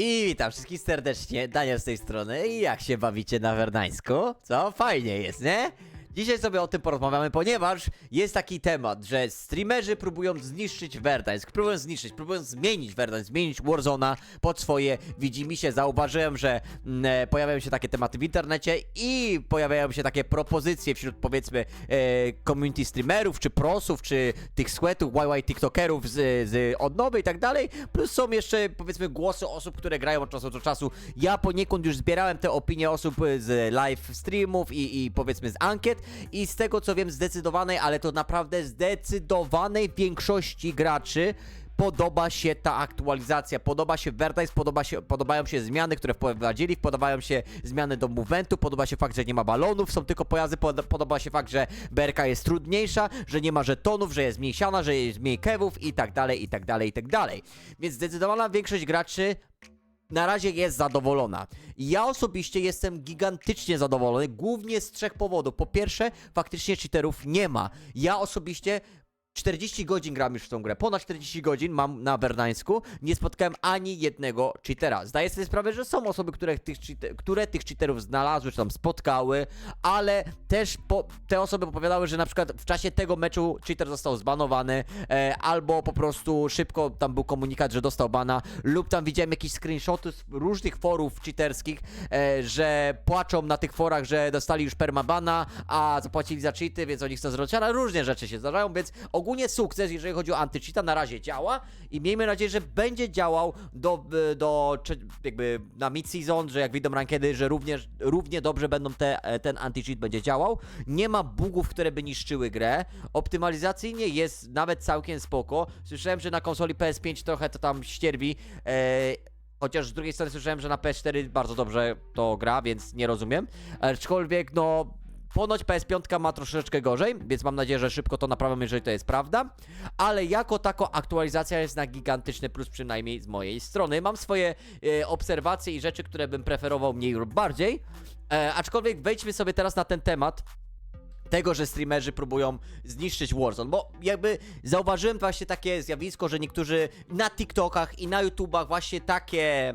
I witam wszystkich serdecznie, Daniel z tej strony i jak się bawicie na Werdańsku? Co? Fajnie jest, nie? Dzisiaj sobie o tym porozmawiamy, ponieważ jest taki temat, że streamerzy próbują zniszczyć Verdansk, próbują zniszczyć, próbują zmienić Verdansk, zmienić Warzona pod swoje widzimisię. Zauważyłem, że mm, e, pojawiają się takie tematy w internecie i pojawiają się takie propozycje wśród powiedzmy e, community streamerów, czy prosów, czy tych sweatów, YY tiktokerów z, z odnowy i tak dalej, plus są jeszcze powiedzmy głosy osób, które grają od czasu do czasu. Ja poniekąd już zbierałem te opinie osób z live streamów i, i powiedzmy z ankiet i z tego co wiem zdecydowanej, ale to naprawdę zdecydowanej większości graczy podoba się ta aktualizacja, podoba się Verdice, podoba się, podobają się zmiany, które wprowadzili, podobają się zmiany do movementu, podoba się fakt, że nie ma balonów, są tylko pojazdy, pod, podoba się fakt, że berka jest trudniejsza, że nie ma żetonów, że jest mniejsiana, że jest mniej kewów i tak dalej, i tak dalej, i tak dalej. Więc zdecydowana większość graczy na razie jest zadowolona. Ja osobiście jestem gigantycznie zadowolony, głównie z trzech powodów. Po pierwsze, faktycznie cheaterów nie ma. Ja osobiście 40 godzin gram już w tą grę, ponad 40 godzin mam na Werdańsku, nie spotkałem ani jednego cheatera. Zdaję sobie sprawę, że są osoby, które tych, cheater, które tych cheaterów znalazły, czy tam spotkały, ale też po, te osoby opowiadały, że na przykład w czasie tego meczu cheater został zbanowany, e, albo po prostu szybko tam był komunikat, że dostał bana, lub tam widziałem jakieś screenshoty z różnych forów cheaterskich, e, że płaczą na tych forach, że dostali już permabana, a zapłacili za cheaty, więc oni chcą zrobić, ale różne rzeczy się zdarzają, więc ogólnie sukces, jeżeli chodzi o antycheata, na razie działa i miejmy nadzieję, że będzie działał do, do jakby na mid-season, że jak wyjdą rankedy, że również, równie dobrze będą te, ten anti-cheat będzie działał. Nie ma bugów, które by niszczyły grę. Optymalizacyjnie jest nawet całkiem spoko. Słyszałem, że na konsoli PS5 trochę to tam ścierbi. E, Chociaż z drugiej strony słyszałem, że na PS4 bardzo dobrze to gra, więc nie rozumiem. Aczkolwiek, no, ponoć PS5 ma troszeczkę gorzej, więc mam nadzieję, że szybko to naprawią, jeżeli to jest prawda. Ale jako tako aktualizacja jest na gigantyczny plus, przynajmniej z mojej strony. Mam swoje e, obserwacje i rzeczy, które bym preferował mniej lub bardziej. E, aczkolwiek wejdźmy sobie teraz na ten temat tego, że streamerzy próbują zniszczyć Warzone, bo jakby zauważyłem właśnie takie zjawisko, że niektórzy na TikTokach i na YouTubach właśnie takie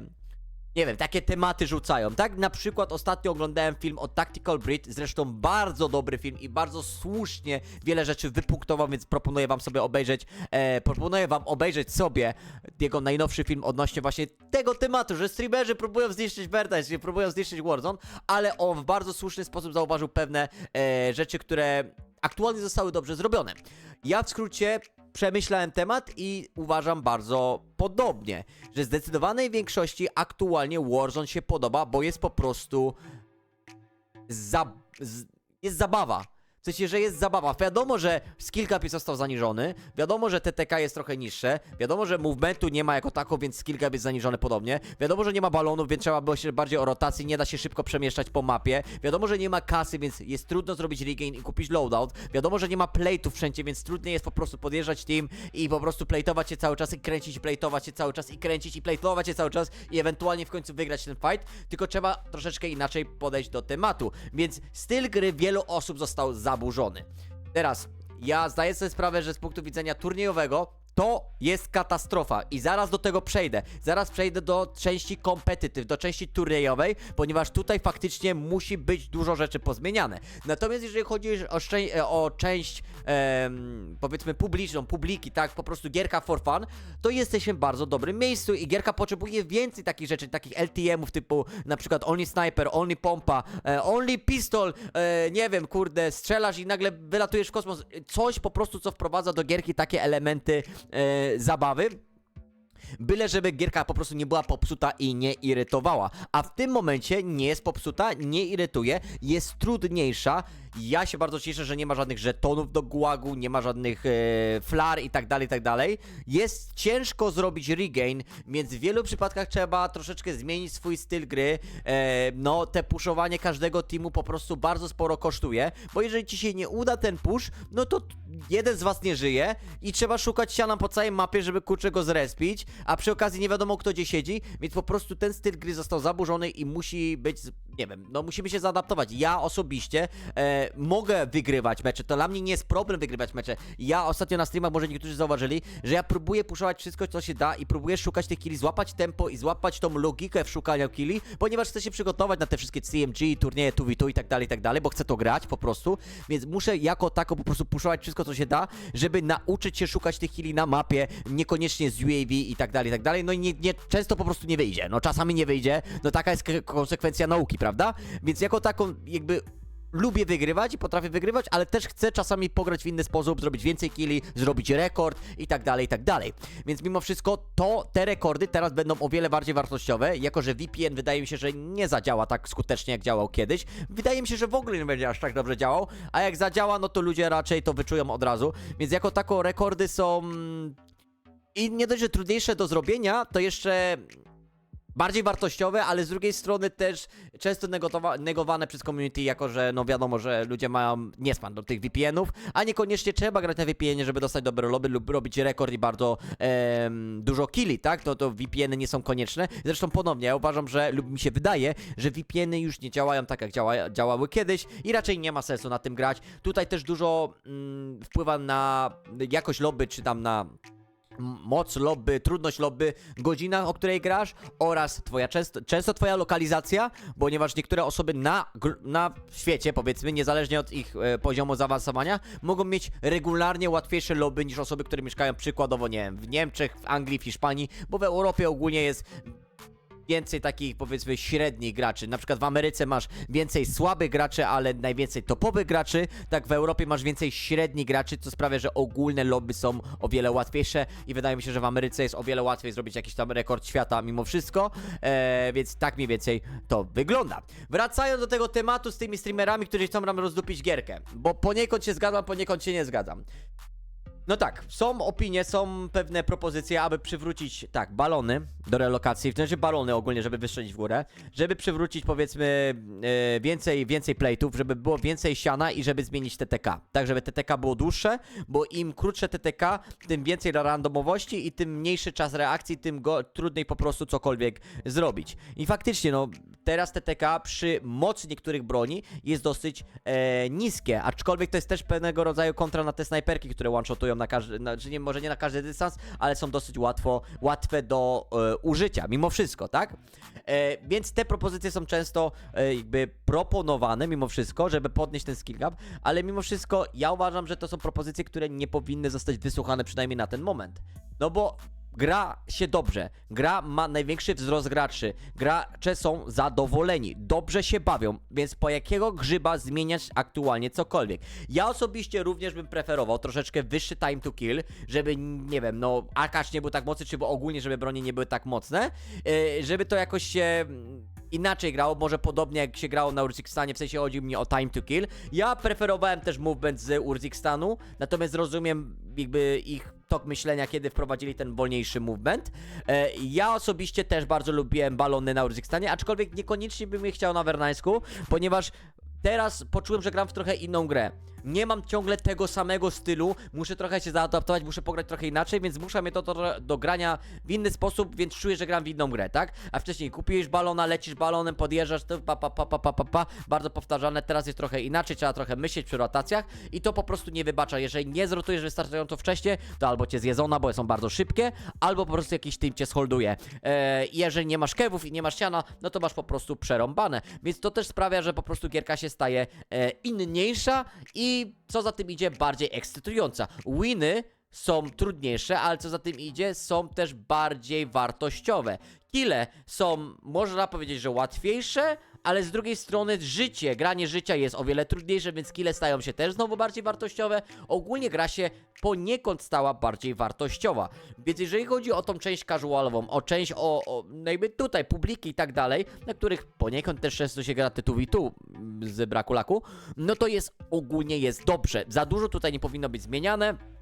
nie wiem, takie tematy rzucają, tak? Na przykład ostatnio oglądałem film o Tactical Breed, zresztą bardzo dobry film i bardzo słusznie wiele rzeczy wypunktował, więc proponuję wam sobie obejrzeć, e, proponuję wam obejrzeć sobie jego najnowszy film odnośnie właśnie tego tematu, że streamerzy próbują zniszczyć Verdansk, próbują zniszczyć Warzone, ale on w bardzo słuszny sposób zauważył pewne e, rzeczy, które aktualnie zostały dobrze zrobione. Ja w skrócie przemyślałem temat i uważam bardzo podobnie, że zdecydowanej większości aktualnie Warzone się podoba, bo jest po prostu za... jest zabawa. W sensie, że jest zabawa. Wiadomo, że skill cap został zaniżony, wiadomo, że TTK jest trochę niższe, wiadomo, że movementu nie ma jako tako, więc skill cap jest zaniżony podobnie, wiadomo, że nie ma balonów, więc trzeba było się bardziej o rotacji, nie da się szybko przemieszczać po mapie, wiadomo, że nie ma kasy, więc jest trudno zrobić regain i kupić loadout, wiadomo, że nie ma plate'ów wszędzie, więc trudniej jest po prostu podjeżdżać team i po prostu plate'ować się cały czas i kręcić, plate'ować się cały czas i kręcić i plate'ować się cały czas i ewentualnie w końcu wygrać ten fight, tylko trzeba troszeczkę inaczej podejść do tematu, więc styl gry wielu osób został zaburzony. Teraz, ja zdaję sobie sprawę, że z punktu widzenia turniejowego to jest katastrofa i zaraz do tego przejdę. Zaraz przejdę do części competitive, do części turniejowej, ponieważ tutaj faktycznie musi być dużo rzeczy pozmieniane. Natomiast jeżeli chodzi o, e, o część em, powiedzmy publiczną, publiki, tak, po prostu gierka for fun, to jesteśmy w bardzo dobrym miejscu i gierka potrzebuje więcej takich rzeczy, takich LTM-ów typu na przykład Only Sniper, Only Pompa, e, Only Pistol, e, nie wiem, kurde, strzelasz i nagle wylatujesz w kosmos. Coś po prostu, co wprowadza do gierki takie elementy e, zabawy. Byle żeby gierka po prostu nie była popsuta i nie irytowała. A w tym momencie nie jest popsuta, nie irytuje, jest trudniejsza. Ja się bardzo cieszę, że nie ma żadnych żetonów do gułagu, nie ma żadnych e, flar i tak dalej, i tak dalej. Jest ciężko zrobić regain, więc w wielu przypadkach trzeba troszeczkę zmienić swój styl gry. E, no, te puszowanie każdego teamu po prostu bardzo sporo kosztuje, bo jeżeli ci się nie uda ten push, no to jeden z was nie żyje i trzeba szukać siana po całej mapie, żeby kurczę go zrespić, a przy okazji nie wiadomo kto gdzie siedzi, więc po prostu ten styl gry został zaburzony i musi być nie wiem, no musimy się zaadaptować. Ja osobiście e, mogę wygrywać mecze, to dla mnie nie jest problem wygrywać mecze. Ja ostatnio na streamach, może niektórzy zauważyli, że ja próbuję puszować wszystko, co się da i próbuję szukać tych killi, złapać tempo i złapać tą logikę w szukaniu killi, ponieważ chcę się przygotować na te wszystkie CMG, turnieje 2v2 i tak dalej, i tak dalej, bo chcę to grać po prostu, więc muszę jako tako po prostu puszować wszystko, co się da, żeby nauczyć się szukać tych killi na mapie, niekoniecznie z UAV i tak dalej, i tak dalej, no i nie, nie, często po prostu nie wyjdzie, no czasami nie wyjdzie, no taka jest konsekwencja nauki, prawda? Więc jako taką jakby lubię wygrywać i potrafię wygrywać, ale też chcę czasami pograć w inny sposób, zrobić więcej killi, zrobić rekord i tak dalej, i tak dalej. Więc mimo wszystko to te rekordy teraz będą o wiele bardziej wartościowe, jako że VPN wydaje mi się, że nie zadziała tak skutecznie jak działał kiedyś. Wydaje mi się, że w ogóle nie będzie aż tak dobrze działał, a jak zadziała, no to ludzie raczej to wyczują od razu. Więc jako tako rekordy są i nie dość, że trudniejsze do zrobienia, to jeszcze bardziej wartościowe, ale z drugiej strony też często negowane przez community, jako że no wiadomo, że ludzie mają niespan do tych VPN-ów, a niekoniecznie trzeba grać na VPN-ie, żeby dostać dobre lobby lub robić rekord i bardzo em, dużo killi, tak? To, to VPN-y nie są konieczne. Zresztą ponownie, ja uważam, że lub mi się wydaje, że VPN-y już nie działają tak, jak działa, działały kiedyś i raczej nie ma sensu na tym grać. Tutaj też dużo mm, wpływa na jakość lobby, czy tam na moc lobby, trudność lobby, godzina, o której grasz oraz twoja często, często twoja lokalizacja, ponieważ niektóre osoby na, na świecie, powiedzmy, niezależnie od ich e, poziomu zaawansowania, mogą mieć regularnie łatwiejsze lobby niż osoby, które mieszkają przykładowo, nie wiem, w Niemczech, w Anglii, w Hiszpanii, bo w Europie ogólnie jest więcej takich powiedzmy średnich graczy. Na przykład w Ameryce masz więcej słabych graczy, ale najwięcej topowych graczy. Tak w Europie masz więcej średnich graczy, co sprawia, że ogólne lobby są o wiele łatwiejsze i wydaje mi się, że w Ameryce jest o wiele łatwiej zrobić jakiś tam rekord świata mimo wszystko. E, więc tak mniej więcej to wygląda. Wracając do tego tematu z tymi streamerami, którzy chcą nam rozdupić gierkę, bo poniekąd się zgadzam, poniekąd się nie zgadzam. No tak, są opinie, są pewne propozycje, aby przywrócić, tak, balony do relokacji, w sensie balony ogólnie, żeby wystrzelić w górę, żeby przywrócić powiedzmy e, więcej, więcej plate'ów, żeby było więcej siana i żeby zmienić TTK. Tak, żeby TTK było dłuższe, bo im krótsze TTK, tym więcej randomowości i tym mniejszy czas reakcji, tym go, trudniej po prostu cokolwiek zrobić. I faktycznie, no, teraz TTK przy mocy niektórych broni jest dosyć e, niskie, aczkolwiek to jest też pewnego rodzaju kontra na te snajperki, które one-shotują na każdy, na, nie, może nie na każdy dystans, ale są dosyć łatwo, łatwe do e, użycia, mimo wszystko, tak? E, więc te propozycje są często e, jakby proponowane mimo wszystko, żeby podnieść ten skill gap, ale mimo wszystko ja uważam, że to są propozycje, które nie powinny zostać wysłuchane przynajmniej na ten moment. No bo Gra się dobrze, gra ma największy wzrost graczy, gracze są zadowoleni, dobrze się bawią, więc po jakiego grzyba zmieniać aktualnie cokolwiek. Ja osobiście również bym preferował troszeczkę wyższy time to kill, żeby, nie wiem, no Akash nie był tak mocny, czy ogólnie, żeby bronie nie były tak mocne, yy, żeby to jakoś się inaczej grało, może podobnie jak się grało na Urzikstanie, w sensie chodzi mi o time to kill. Ja preferowałem też movement z Urzikstanu, natomiast rozumiem jakby ich tok myślenia, kiedy wprowadzili ten wolniejszy movement. E, ja osobiście też bardzo lubiłem balony na Urzikstanie, aczkolwiek niekoniecznie bym je chciał na Vernańsku, ponieważ teraz poczułem, że gram w trochę inną grę. Nie mam ciągle tego samego stylu, muszę trochę się zaadaptować, muszę pograć trochę inaczej, więc zmusza mnie to do, do grania w inny sposób, więc czuję, że gram w inną grę, tak? A wcześniej kupiłeś balona, lecisz balonem, podjeżdżasz, to pa, pa, pa, pa, pa, pa, pa, bardzo powtarzane, teraz jest trochę inaczej, trzeba trochę myśleć przy rotacjach i to po prostu nie wybacza. Jeżeli nie zrotujesz wystarczająco wcześnie, to albo cię zjedzona, bo są bardzo szybkie, albo po prostu jakiś team cię scholduje. Eee, jeżeli nie masz kewów i nie masz siana, no to masz po prostu przerąbane. Więc to też sprawia, że po prostu gierka się staje e, inniejsza i co za tym idzie, bardziej ekscytująca. Winy są trudniejsze, ale co za tym idzie, są też bardziej wartościowe. Kile są, można powiedzieć, że łatwiejsze, ale z drugiej strony życie, granie życia jest o wiele trudniejsze, więc kile stają się też znowu bardziej wartościowe. Ogólnie gra się poniekąd stała bardziej wartościowa. Więc jeżeli chodzi o tą część casualową, o część o, o no jakby tutaj publiki i tak dalej, na których poniekąd też często się gra tytuł i tu mm, z braku laku, no to jest ogólnie jest dobrze. Za dużo tutaj nie powinno być zmieniane.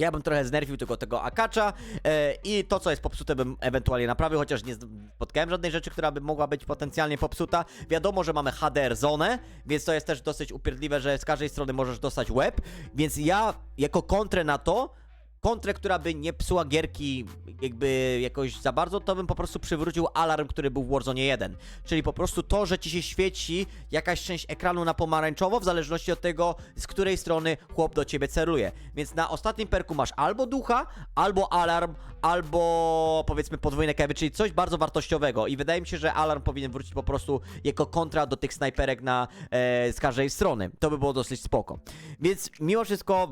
Ja bym trochę znerfił tylko tego akacza e, i to, co jest popsute, bym ewentualnie naprawił, chociaż nie spotkałem żadnej rzeczy, która by mogła być potencjalnie popsuta. Wiadomo, że mamy HDR zonę, więc to jest też dosyć upierdliwe, że z każdej strony możesz dostać web, więc ja jako kontrę na to kontrę, która by nie psuła gierki jakby jakoś za bardzo, to bym po prostu przywrócił alarm, który był w Warzone 1. Czyli po prostu to, że ci się świeci jakaś część ekranu na pomarańczowo, w zależności od tego, z której strony chłop do ciebie celuje. Więc na ostatnim perku masz albo ducha, albo alarm, albo powiedzmy podwójne kewy, czyli coś bardzo wartościowego. I wydaje mi się, że alarm powinien wrócić po prostu jako kontra do tych snajperek na e, z każdej strony. To by było dosyć spoko. Więc mimo wszystko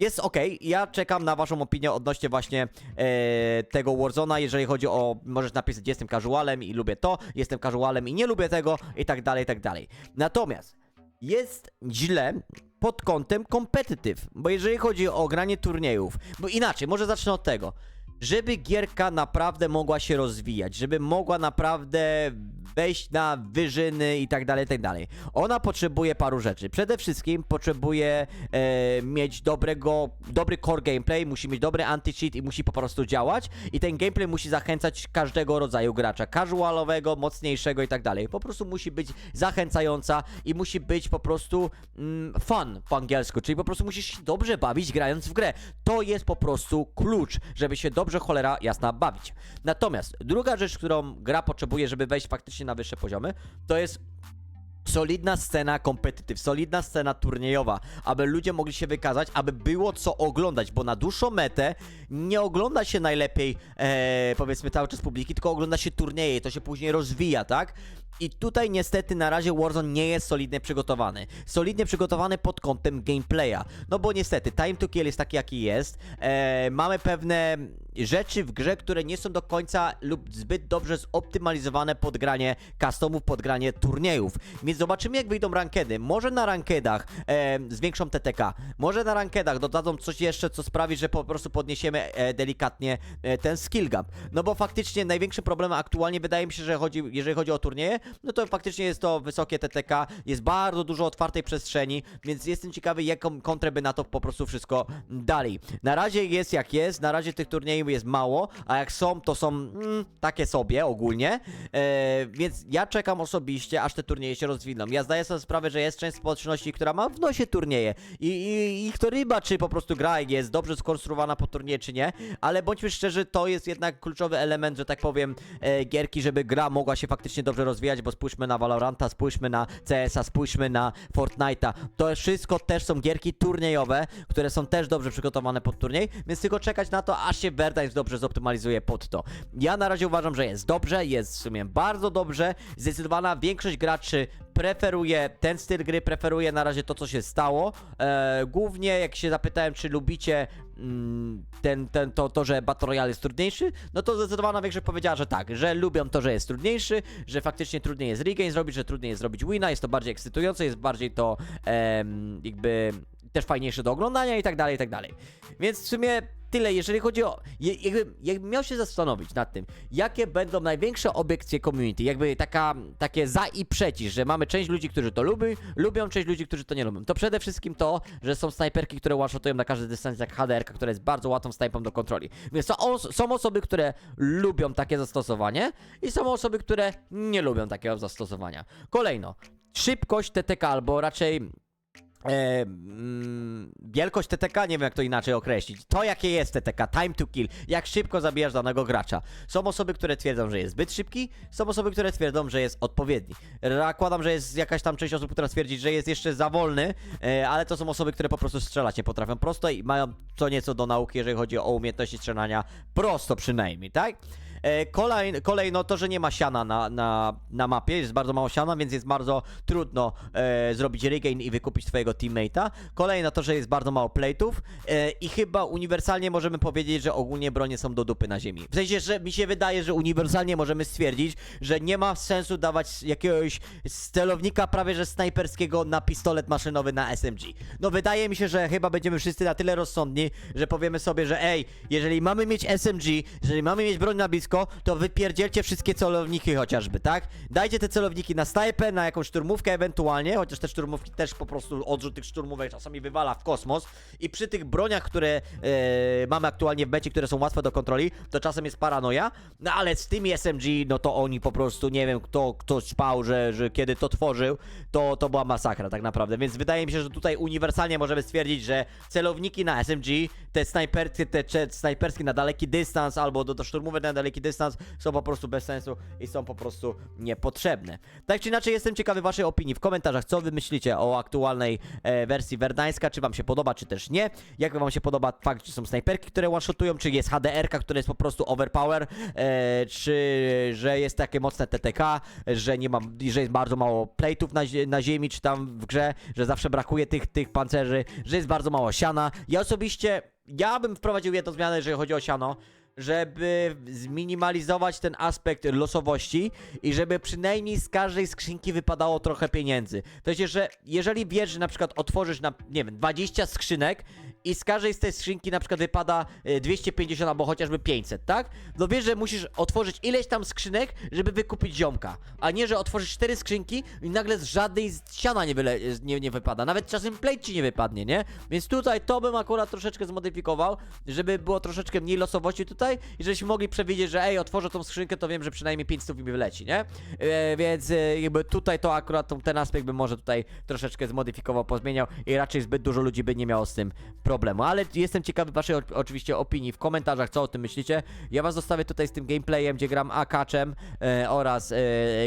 jest ok, ja czekam na waszą opinię odnośnie właśnie e, tego Warzona, jeżeli chodzi o, możesz napisać jestem casualem i lubię to, jestem casualem i nie lubię tego i tak dalej, i tak dalej. Natomiast jest źle pod kątem competitive, bo jeżeli chodzi o granie turniejów, bo inaczej, może zacznę od tego, żeby gierka naprawdę mogła się rozwijać, żeby mogła naprawdę wejść na wyżyny i tak dalej, i tak dalej. Ona potrzebuje paru rzeczy. Przede wszystkim potrzebuje e, mieć dobrego, dobry core gameplay, musi mieć dobry anti-cheat i musi po prostu działać i ten gameplay musi zachęcać każdego rodzaju gracza, casualowego, mocniejszego i tak dalej. Po prostu musi być zachęcająca i musi być po prostu mm, fun po angielsku, czyli po prostu musisz się dobrze bawić grając w grę. To jest po prostu klucz, żeby się dobrze cholera jasna bawić. Natomiast druga rzecz, którą gra potrzebuje, żeby wejść faktycznie na wyższe poziomy, to jest solidna scena competitive, solidna scena turniejowa, aby ludzie mogli się wykazać, aby było co oglądać, bo na dłuższą metę nie ogląda się najlepiej, e, powiedzmy, cały czas publiki, tylko ogląda się turnieje to się później rozwija, tak? I tutaj niestety na razie Warzone nie jest solidnie przygotowany. Solidnie przygotowany pod kątem gameplaya. No bo niestety, Time to Kill jest taki jaki jest. E, mamy pewne rzeczy w grze, które nie są do końca lub zbyt dobrze zoptymalizowane pod granie customów, pod granie turniejów. Więc zobaczymy jak wyjdą rankedy. Może na rankedach e, zwiększą TTK. Może na rankedach dodadzą coś jeszcze, co sprawi, że po prostu podniesiemy e, delikatnie e, ten skill gap. No bo faktycznie największym problemem aktualnie wydaje mi się, że chodzi, jeżeli chodzi o turnieje, no to faktycznie jest to wysokie TTK, jest bardzo dużo otwartej przestrzeni, więc jestem ciekawy, jaką kontrę by na to po prostu wszystko dali. Na razie jest jak jest, na razie tych turniejów jest mało, a jak są, to są mm, takie sobie ogólnie, e, więc ja czekam osobiście, aż te turnieje się rozwiną. Ja zdaję sobie sprawę, że jest część społeczności, która ma w nosie turnieje i, i, i kto ryba, czy po prostu gra jest dobrze skonstruowana po turnieje, czy nie, ale bądźmy szczerzy, to jest jednak kluczowy element, że tak powiem, e, gierki, żeby gra mogła się faktycznie dobrze rozwijać, bo spójrzmy na Valoranta, spójrzmy na CS-a, spójrzmy na Fortnite'a. To wszystko też są gierki turniejowe, które są też dobrze przygotowane pod turniej, więc tylko czekać na to, aż się Verdansk dobrze zoptymalizuje pod to. Ja na razie uważam, że jest dobrze, jest w sumie bardzo dobrze. Zdecydowana większość graczy preferuje ten styl gry, preferuje na razie to, co się stało. E, głównie jak się zapytałem, czy lubicie mm, ten, ten, to, to, że Battle Royale jest trudniejszy, no to zdecydowana większość powiedziała, że tak, że lubią to, że jest trudniejszy, że faktycznie trudniej jest regain zrobić, że trudniej jest zrobić wina, jest to bardziej ekscytujące, jest bardziej to em, jakby też fajniejsze do oglądania i tak dalej, i tak dalej. Więc w sumie tyle, jeżeli chodzi o. je- Jakby, jakbym miał się zastanowić nad tym, jakie będą największe obiekcje community, jakby taka, takie za i przeciw, że mamy część ludzi, którzy to lubi, lubią, część ludzi, którzy to nie lubią. To przede wszystkim to, że są snajperki, które one-shotują na każdy dystans, jak HDR, która jest bardzo łatwą snajpą do kontroli. Więc są, są osoby, które lubią takie zastosowanie i są osoby, które nie lubią takiego zastosowania. Kolejno, szybkość TTK, albo raczej E, mm, wielkość TTK, nie wiem jak to inaczej określić. To jakie jest TTK, time to kill, jak szybko zabijasz danego gracza. Są osoby, które twierdzą, że jest zbyt szybki, są osoby, które twierdzą, że jest odpowiedni. Zakładam, że jest jakaś tam część osób, która twierdzi, że jest jeszcze za wolny, e, ale to są osoby, które po prostu strzelać nie potrafią prosto i mają co nieco do nauki, jeżeli chodzi o umiejętności strzelania prosto przynajmniej, tak? E, Kolej, kolejno to, że nie ma siana na, na, na mapie, jest bardzo mało siana, więc jest bardzo trudno e, zrobić regain i wykupić twojego teammate'a. Kolejno to, że jest bardzo mało plate'ów e, i chyba uniwersalnie możemy powiedzieć, że ogólnie bronie są do dupy na ziemi. W sensie, że mi się wydaje, że uniwersalnie możemy stwierdzić, że nie ma sensu dawać jakiegoś celownika prawie że snajperskiego na pistolet maszynowy na SMG. No wydaje mi się, że chyba będziemy wszyscy na tyle rozsądni, że powiemy sobie, że ej, jeżeli mamy mieć SMG, jeżeli mamy mieć broń na blisko, to wypierdzielcie wszystkie celowniki chociażby, tak? Dajcie te celowniki na snajpę, na jakąś szturmówkę ewentualnie, chociaż te szturmówki też po prostu odrzut tych szturmówek czasami wywala w kosmos i przy tych broniach, które e, mamy aktualnie w becie, które są łatwe do kontroli, to czasem jest paranoja, no ale z tymi SMG, no to oni po prostu, nie wiem kto, kto spał, że, że kiedy to tworzył, to, to była masakra tak naprawdę, więc wydaje mi się, że tutaj uniwersalnie możemy stwierdzić, że celowniki na SMG te snajperskie, te snajperskie na daleki dystans albo do, do szturmowe na daleki dystans są po prostu bez sensu i są po prostu niepotrzebne. Tak czy inaczej jestem ciekawy waszej opinii w komentarzach, co wy myślicie o aktualnej e, wersji Verdańska, czy wam się podoba, czy też nie. Jak wam się podoba fakt, że są snajperki, które one-shotują, czy jest HDR-ka, która jest po prostu overpower, e, czy że jest takie mocne TTK, że nie mam, że jest bardzo mało plate'ów na, na ziemi, czy tam w grze, że zawsze brakuje tych, tych pancerzy, że jest bardzo mało siana. Ja osobiście, ja bym wprowadził jedną zmianę, jeżeli chodzi o siano, żeby zminimalizować ten aspekt losowości i żeby przynajmniej z każdej skrzynki wypadało trochę pieniędzy. To jest, że jeżeli wiesz, że na przykład otworzysz na, nie wiem, 20 skrzynek i z każdej z tej skrzynki na przykład wypada e, 250 albo chociażby 500, tak? No wiesz, że musisz otworzyć ileś tam skrzynek, żeby wykupić ziomka, a nie, że otworzysz 4 skrzynki i nagle z żadnej z siana nie, wyle, nie, nie wypada, nawet czasem plate ci nie wypadnie, nie? Więc tutaj to bym akurat troszeczkę zmodyfikował, żeby było troszeczkę mniej losowości tutaj i żebyśmy mogli przewidzieć, że ej, otworzę tą skrzynkę, to wiem, że przynajmniej 500 mi wyleci, nie? E, więc e, jakby tutaj to akurat ten aspekt bym może tutaj troszeczkę zmodyfikował, pozmieniał i raczej zbyt dużo ludzi by nie miało z tym problemu. Ale jestem ciekawy waszej oczywiście opinii w komentarzach, co o tym myślicie. Ja was zostawię tutaj z tym gameplayem, gdzie gram akaczem e, oraz e,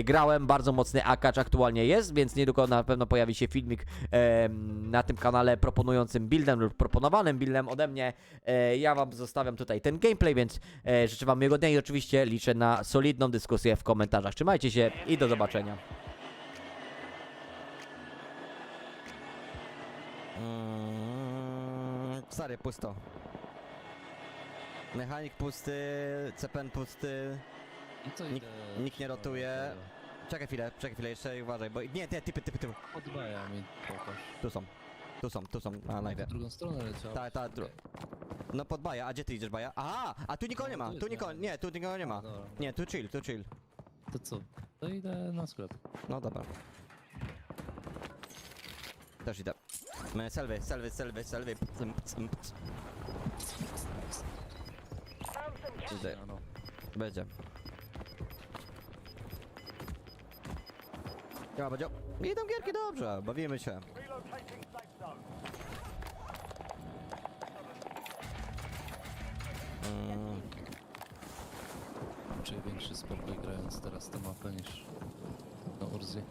grałem, bardzo mocny akacz aktualnie jest, więc niedługo na pewno pojawi się filmik e, na tym kanale proponującym buildem lub proponowanym buildem ode mnie. E, ja wam zostawiam tutaj ten gameplay, więc e, życzę wam miłego dnia i oczywiście liczę na solidną dyskusję w komentarzach. Trzymajcie się i do zobaczenia. Mm, stary, pusto. Mechanik pusty, CPN pusty. I co Nikt- idę nikt nie rotuje. Czekaj chwilę, czekaj chwilę, jeszcze uważaj, bo... Nie, nie, typy, typy, typy. Podbaja mi pokaż. Tu są. Tu są, tu są, live. W drugą stronę leciał. Tak, tak, dru- No pod baja, a gdzie ty idziesz baja? Aha, a tu nikogo nie ma, No, tu nikogo, nie, tu nikogo nie ma. Dobra. Nie, tu chill, tu chill. To co? To idę na sklep. No dobra. Też idę. Selwy, selwy, selwy, selwy. No. Będzie. Ja będzie. Idą gierki dobrze, bawimy się. Mm, większy spokój grając teraz tę mapę niż na Urzji.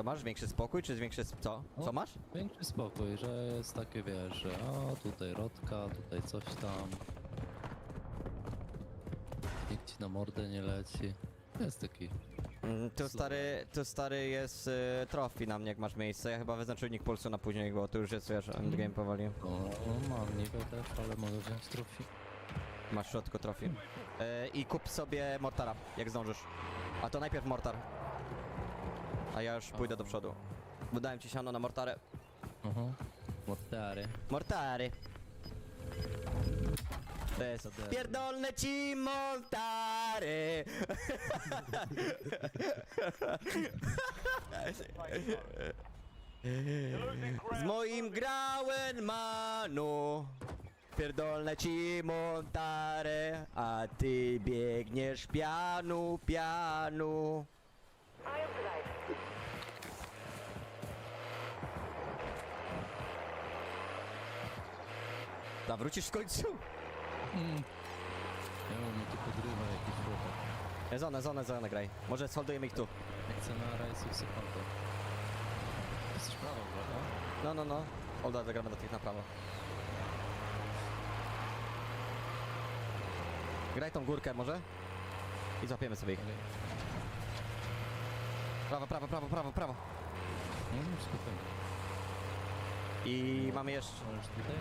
To masz większy spokój, czy większy sp- co? Co masz? Większy spokój, że jest takie wiesz, że o tutaj rotka, tutaj coś tam. Nikt ci na mordę nie leci. Jest taki. Mm, Tu stary, tu stary jest y, trophy na mnie, jak masz miejsce. Ja chyba wezmę czujnik pulsu na później, bo to już jest, wiesz, endgame powoli. O, mam niby też, ale mogę wziąć trofi. Masz w środku trophy. Y, I kup sobie mortara, jak zdążysz. A to najpierw mortar. A ja już pójdę do przodu. Wydałem ci siano na mortarę. Aha. Mortary. Mortary. To jest Mortary. Pierdolne ci mortary. Z moim grałem manu. Pierdolne ci montare, a ty biegniesz pianu, pianu. Da, wrócisz w końcu? Mm. Ja mam tu podrywa jakiś chłopak. Zonę, zonę, zonę graj. Może soldujemy ich tu. Jak chcę na rajsów sekundę. Jesteś prawo, prawda? No, no, no. Olda, zagramy do tych na prawo. Graj tą górkę może? I złapiemy sobie ich. Prawo, prawo, prawo, prawo, prawo. No, no, spokojnie. I mamy jeszcze... Możesz tutaj?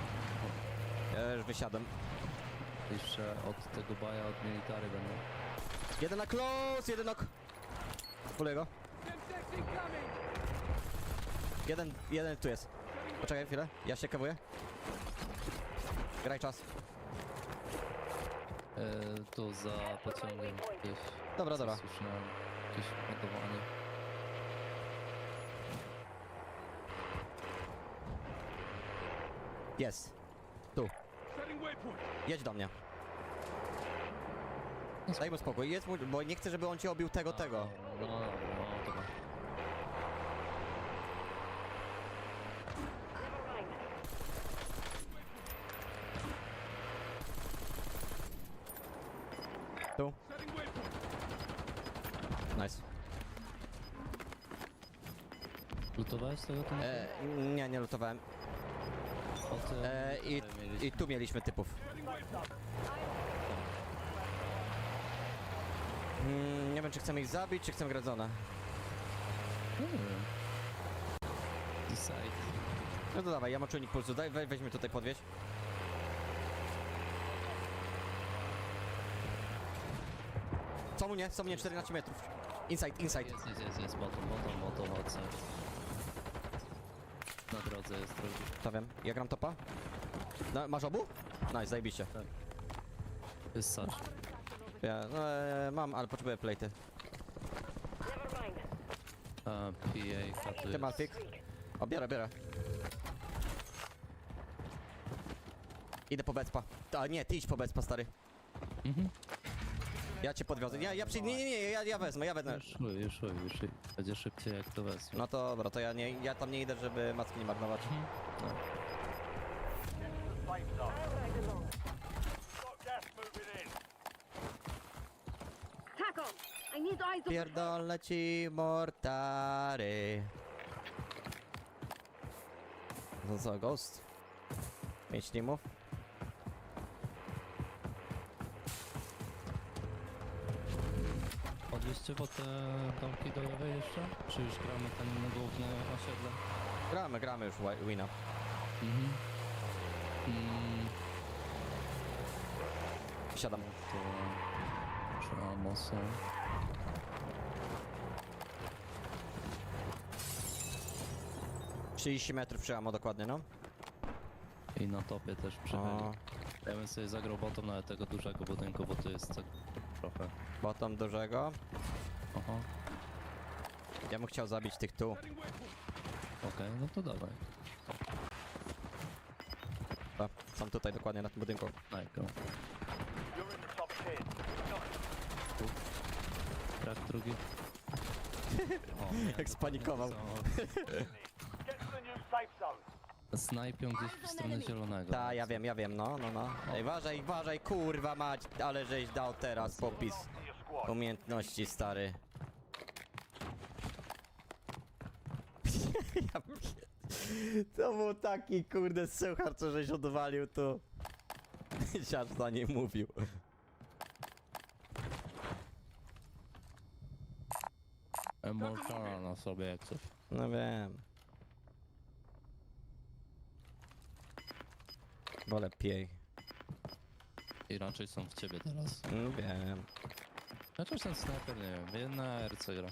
Ja już wysiadłem. Jeszcze od tego baja, od military będą. Jeden na close, jeden ok. Puluję go. Jeden, jeden tu jest. Poczekaj chwilę, ja się kawuję. Graj czas. E, tu za pociągiem gdzieś. Dobra, dobra. Słyszałem jakieś ładowanie. Jest tu. Jedź do mnie. Daj mu spokój, jedź mu, bo nie chcę, żeby on cię obił tego, tego. No. no tu. Nice. Lutowałeś tego tam? E, nie, nie lutowałem. Od, e, I mieliśmy. I tu mieliśmy typów. Mm, nie wiem, czy chcemy ich zabić, czy chcemy gradzone. Decide. No to dawaj, ja mam czujnik pulsu, daj, we, weźmy tutaj podwieź. Co mu nie? Co mu nie? 14 metrów. Inside, inside. Jest, jest, jest, jest, bottom, bottom, bottom, outside. Na drodze jest drugi. To wiem. Ja gram topa. No, masz obu? Nice, zajebiście. Jest Sash. Ja, no, e, mam, ale potrzebuję plejty. Never mind. A, PA katuje. Ty Malfik? O, biorę, biorę. Idę po Becpa. A nie, ty idź po Becpa, stary. Mhm. Ja cię podwiozę. Ja, ja przy... Nie, nie, nie, ja, ja wezmę, ja wezmę. Już, już, już, już. Będzie szybciej jak to wezmę. No to dobra, to ja nie, ja tam nie idę, żeby macki nie marnować. Safe Pierdolę ci mortary. No co, Ghost? Pięć teamów? Podwieźcie po te domki do lewej jeszcze? Czy już gramy ten główny osiedle? Gramy, gramy już wi- wina. Mhm. Mm, Siadam. to... Czy Amosa? O, 30 metrów przyjamo dokładnie, no. I na topie też O, przybyli. Ja bym sobie zagrał bottom nawet tego dużego budynku, bo to jest tak trochę... bottom dużego. Aha, Ja bym chciał zabić tych tu. okej, no to dawaj. O, są tutaj dokładnie na tym budynku. Najgo. You're in the top 10. Krak drugi. O, nie, Jak spanikował to the new safe zone. Snajpią gdzieś w stronę zielonego. Ta, ja wiem, ja wiem, no, no, no. Ej, uważaj, uważaj, kurwa mać, ale żeś dał teraz popis umiejętności, stary. ja pier- to był taki, kurde, suchar, co żeś odwalił tu. Siarz za nim mówił. Immortala na sobie jak coś. No wiem. Wolę piej. I raczej są w ciebie teraz. No wiem. Chociaż ten sniper, nie wiem, jedna RC gra.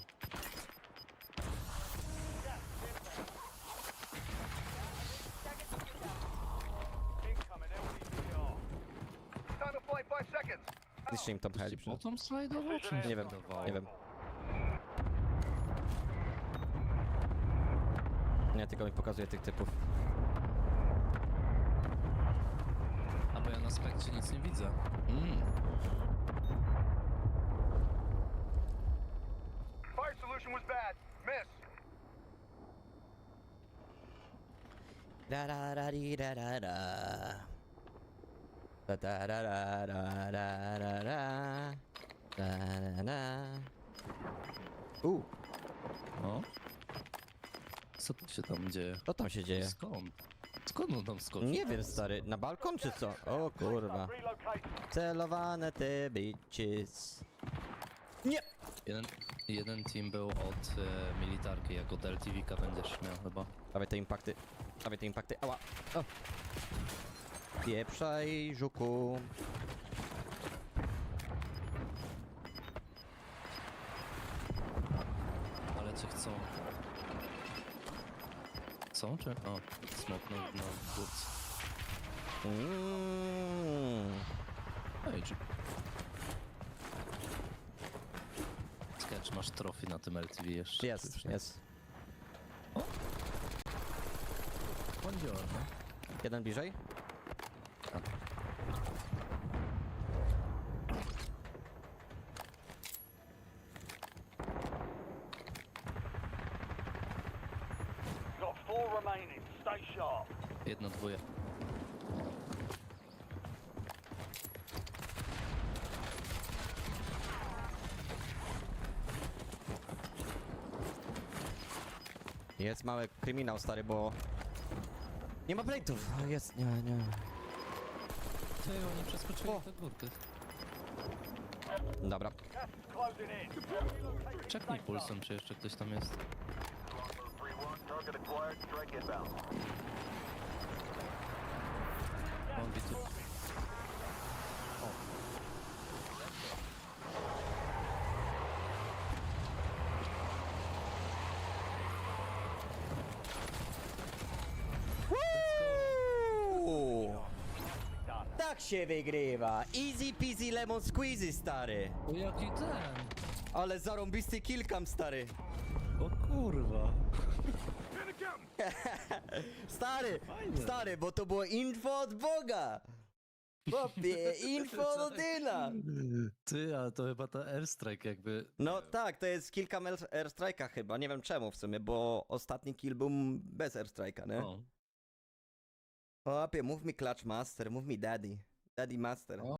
Zniszczy im tam heli. Bottom slajdował, czy Nie wiem, nie wiem. Nie, tylko mi pokazuje tych typów. A bo ja na spekcie nic nie widzę. Mm. Fire solution was bad. Miss. Da da da di da da da. Da da da da da da da da. Da da da. U, No. Co tu się tam dzieje? co tam się dzieje? Skąd? Skąd on tam skoczył? Nie wiem, stary. Na balkon czy co? O kurwa. Celowane te bitches. Nie! Jeden, jeden team był od e, militarki, jako Deltivika będziesz miał chyba. Dawaj te impakty. Dawaj te impakty. Ała. O. Pieprzaj, żuku. Ale czy chcą? Chcą czy? O, smok na, na górce. Mm. Ej, czy... Sketch, masz trofi na tym LTV jeszcze. Jest, jest. Buongiorno. Jeden bliżej. Jest mały kryminał, stary, bo... Nie ma plate'ów. Jest, nie, nie. Ty, oni przeskoczyli O. tę górkę. Dobra. Czeknij pulsem, czy jeszcze ktoś tam jest. On tu. Uuu. Tak się wygrywa. Easy peasy lemon squeezy, stary. O jaki ten! Ale zarąbisty killcam, stary. O kurwa! Stary, stary, bo to było info od Boga. Chłopie, info od Dyna. Ty, a to chyba ta airstrike jakby... No tak, to jest kilka air- airstrike'a chyba, nie wiem czemu w sumie, bo ostatni kill był bez airstrike'a, nie? O. Chłopie, mów mi Clutch Master, mów mi Daddy. Daddy Master. O.